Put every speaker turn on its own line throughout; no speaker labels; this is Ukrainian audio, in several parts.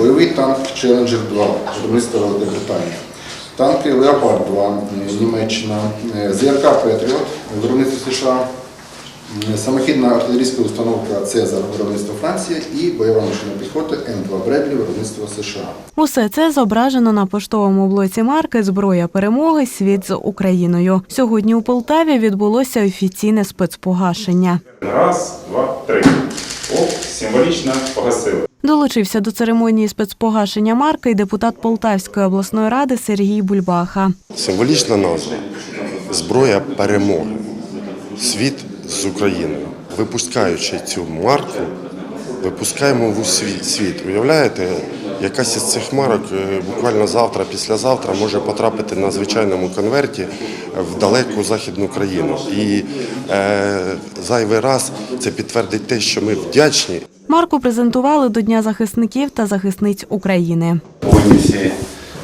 бойовий танк Challenger 2 виробництва Великобританії, танки Leopard 2 е, Німеччина, е, ЗРК Петріот виробництва США, самохідна артилерійська установка Цезар виробництва Франції і бойова машина піхоти М2 Бредлі виробництва США.
Усе це зображено на поштовому блоці марки Зброя перемоги. Світ з Україною. Сьогодні у Полтаві відбулося офіційне спецпогашення.
Раз, два, три. Оп, символічно погасили.
Долучився до церемонії спецпогашення марки й депутат Полтавської обласної ради Сергій Бульбаха.
Символічна назва зброя перемоги. Світ з Україною. Випускаючи цю марку, випускаємо в світ. світ. Уявляєте, якась із цих марок е, буквально завтра, післязавтра може потрапити на звичайному конверті в далеку західну країну. І е, зайвий раз це підтвердить те, що ми вдячні
Марку презентували до Дня захисників та захисниць України.
Повинні всі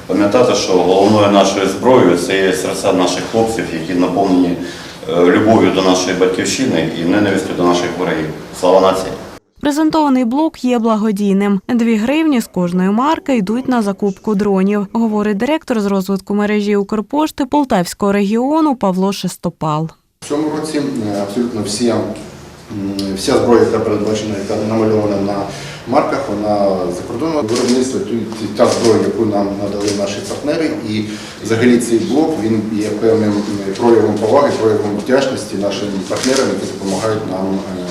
пам'ятати, що головною нашою зброєю це є серця наших хлопців, які наповнені е, любов'ю до нашої батьківщини і ненавистю до наших ворогів. Слава нації!
Презентований блок є благодійним. Дві гривні з кожної марки йдуть на закупку дронів, говорить директор з розвитку мережі Укрпошти Полтавського регіону Павло Шестопал.
В цьому році е, абсолютно всі, вся зброя, яка передбачена, яка намальована на марках, вона закордонного виробництва, та зброя, яку нам надали наші партнери. І взагалі цей блок він є певним е, проявом поваги, проявом вдячності нашим партнерам, які допомагають нам е,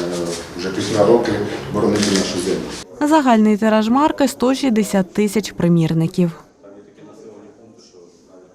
вже півтора роки боронити нашу землю.
Загальний тираж марки 160 тисяч примірників.